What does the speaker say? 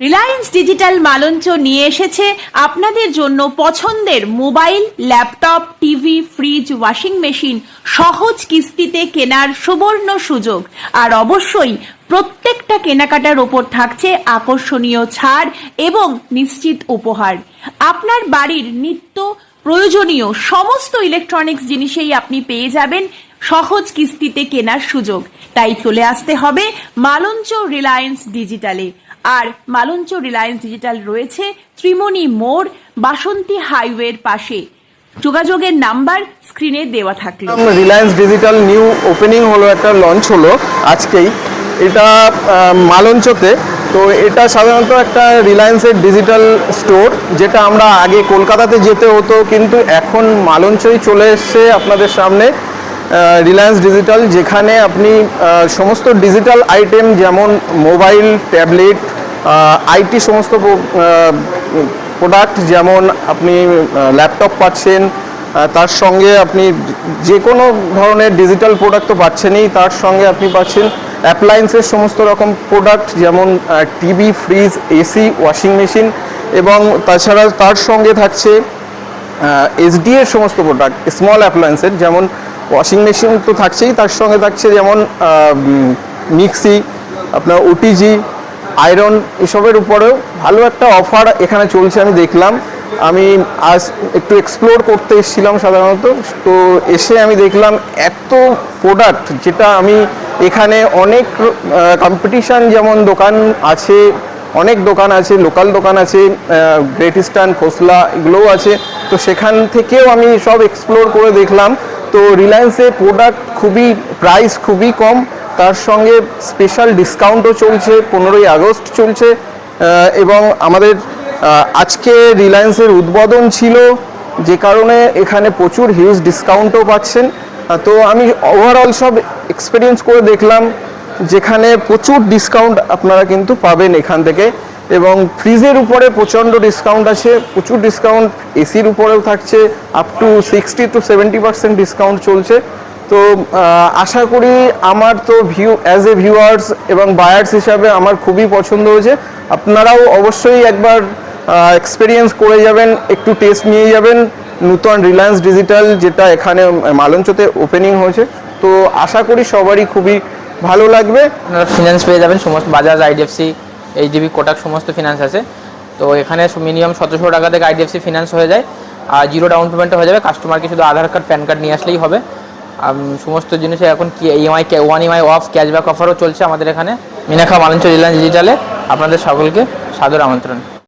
Reliance digital মালঞ্চ নিয়ে এসেছে আপনাদের জন্য পছন্দের mobile, laptop, TV, fridge, washing machine সহজ কিস্তিতে কেনার সুবর্ণ সুযোগ। আর অবশ্যই প্রত্যেকটা কেনাকাটার ওপর থাকছে আকর্ষণীয় ছাড় এবং নিশ্চিত উপহার। আপনার বাড়ির নিত্য প্রয়োজনীয় সমস্ত ইলেকট্রনিক্স জিনিসেই আপনি পেয়ে যাবেন সহজ কিস্তিতে কেনার সুযোগ। তাই চলে আসতে হবে মালঞ্চ রিলায়েন্স ডিজিটালে। আর মালঞ্চ রিলায়েন্স ডিজিটাল রয়েছে ত্রিমণি মোড়, বাসন্তী হাইওয়ের পাশে। যোগাযোগের নাম্বার স্ক্রিনে দেওয়া থাকল। রিলায়েন্স ডিজিটাল নিউ ওপেনিং হলো, একটা লঞ্চ হলো আজকেই। এটা মালঞ্চতে তো এটা সাধারণত একটা রিলায়েন্সের ডিজিটাল স্টোর যেটা আমরা আগে কলকাতাতে যেতে হতো, কিন্তু এখন মালঞ্চই চলে এসছে আপনাদের সামনে রিলায়েন্স ডিজিটাল যেখানে আপনি সমস্ত ডিজিটাল আইটেম যেমন মোবাইল ট্যাবলেট আইটি সমস্ত প্রোডাক্ট যেমন আপনি ল্যাপটপ পাচ্ছেন তার সঙ্গে আপনি যে কোনো ধরনের ডিজিটাল প্রোডাক্ট তো পাচ্ছেনই, তার সঙ্গে আপনি পাচ্ছেন অ্যাপ্লায়েন্সের সমস্ত রকম প্রোডাক্ট যেমন TV fridge AC washing machine এবং তাছাড়া তার সঙ্গে থাকছে এসডি এর সমস্ত প্রোডাক্ট স্মল অ্যাপ্লায়েন্সের যেমন ওয়াশিং মেশিন তো থাকছেই, তার সঙ্গে থাকছে যেমন মিক্সি আপনার ওটিজি আয়রন এসবের উপরেও ভালো একটা অফার এখানে চলছে, আমি দেখলাম। আমি আজ একটু এক্সপ্লোর করতে এসেছিলাম সাধারণত। তো এসে আমি দেখলাম এত প্রোডাক্ট যেটা আমি এখানে অনেক কম্পিটিশন যেমন দোকান আছে, অনেক দোকান আছে লোকাল দোকান আছে গ্রেট ইস্টার্ন খোসলা এগুলোও আছে। তো সেখান থেকেও আমি সব এক্সপ্লোর করে দেখলাম। তো রিলায়েন্সের প্রোডাক্ট খুবই প্রাইস খুবই কম। তার সঙ্গে স্পেশাল ডিসকাউন্টও চলছে, পনেরোই আগস্ট চলছে। এবং আমাদের আজকে রিলায়েন্সের উদ্বোধন ছিল, যে কারণে এখানে প্রচুর হিউজ ডিসকাউন্টও পাচ্ছেন। তো আমি ওভারঅল সব এক্সপিরিয়েন্স করে দেখলাম, যেখানে প্রচুর ডিসকাউন্ট আপনারা কিন্তু পাবেন এখান থেকে। এবং ফ্রিজের উপরে প্রচণ্ড ডিসকাউন্ট আছে, প্রচুর ডিসকাউন্ট এসির উপরেও থাকছে up to sixty to seventy percent discount চলছে। তো আশা করি আমার তো ভিউ অ্যাজ এ ভিউয়ার্স এবং বায়ার্স হিসাবে আমার খুবই পছন্দ হয়েছে। আপনারাও অবশ্যই একবার এক্সপিরিয়েন্স করে যাবেন, একটু টেস্ট নিয়ে যাবেন। নূতন রিলায়েন্স ডিজিটাল যেটা এখানে মালঞ্চতে ওপেনিং হয়েছে। তো আশা করি সবারই খুবই ভালো লাগবে। আপনারা ফিনান্স পেয়ে যাবেন, সমস্ত বাজাজ আইডিএফসি এইচডিবি কোটাক সমস্ত ফিনান্স আছে। তো এখানে মিনিমাম সতেরোশো টাকা থেকে আইডিএফসি ফিনান্স হয়ে যায়। আর জিরো ডাউন পেমেন্টে হয়ে যাবে। কাস্টমারকে শুধু আধার কার্ড প্যান কার্ড নিয়ে আসলেই হবে। সমস্ত জিনিসে এখন কি EMI one EMI off cashback অফারও চলছে আমাদের এখানে। মিনাখা মালঞ্চ রিলায়েন্স ডিজিটালে আপনাদের সকলকে সাদর আমন্ত্রণ।